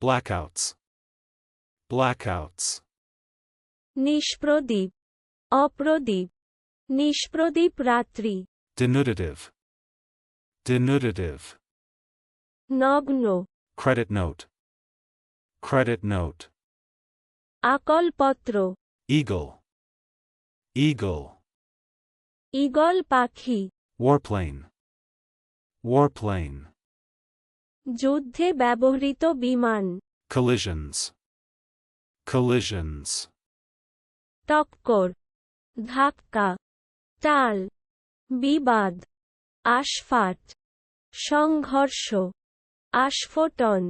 blackouts. Blackouts. Nishpradip apradip nishpradip ratri. Denotative denotative nagno. Credit note. Credit note. Akalpatro. Eagle. Eagle. Eagle pakhi warplane. Warplane. যুদ্ধে ব্যবহৃত বিমান। Collisions. Collisions. টক্কর। ধাক্কা। টাল বিবাদ। আশফাট। সংঘর্ষ। আস্ফোটন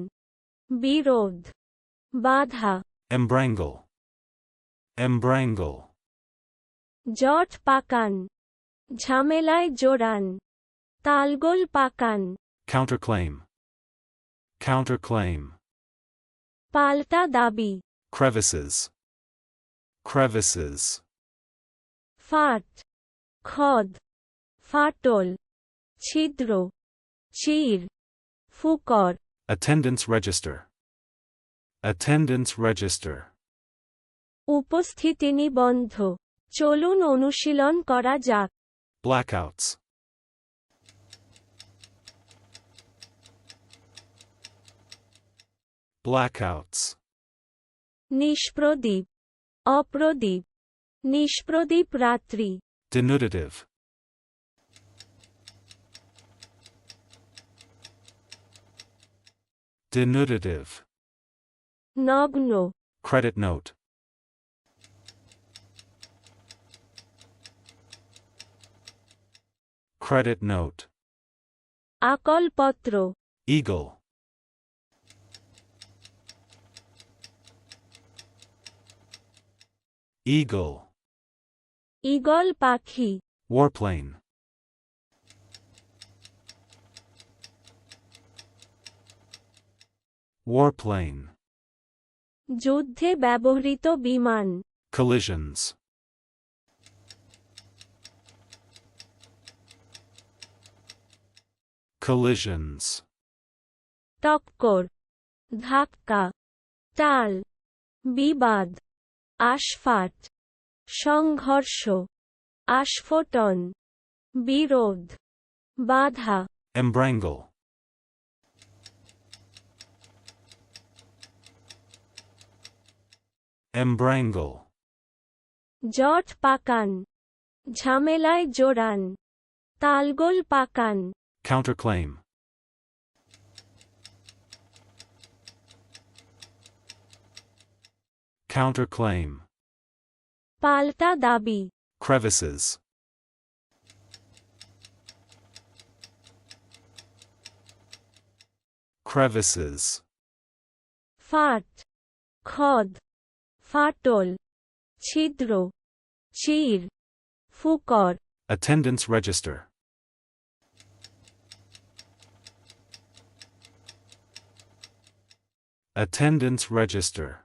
বিরোধ। বাধা। Embrangle. Embrangle. জট পাকান। ঝামেলায় জোড়ান তালগোল পাকান। Counterclaim. Counterclaim. পাল্টা দাবি Crevices. Crevices. ফাট খদ ফাটল ছিদ্র চির ফুকর Attendance register. Attendance register. উপস্থিতি নিবন্ধ চলুন অনুশীলন করা যাক Blackouts. blackouts. Nishpradip apradip nishpradip ratri. Denotative denotative nagno. Credit note. Credit note. Akal patro eagle. Eagle. Eagle পাখি Warplane. Warplane. যুদ্ধে ব্যবহৃত বিমান Collisions. Collisions. টক্কর ধাক্কা টাল বিবাদ আশফাট সংঘর্ষ আস্ফোটন বিরোধ বাধা Embrangle. Embrangle. জট পাকান ঝামেলায় জোড়ান তালগোল পাকান Counterclaim. Counterclaim. Palta dabi. Crevices. Crevices. Fat. Khod. Fatol. Chidro. Cheer. Fukor. Attendance register. Attendance register.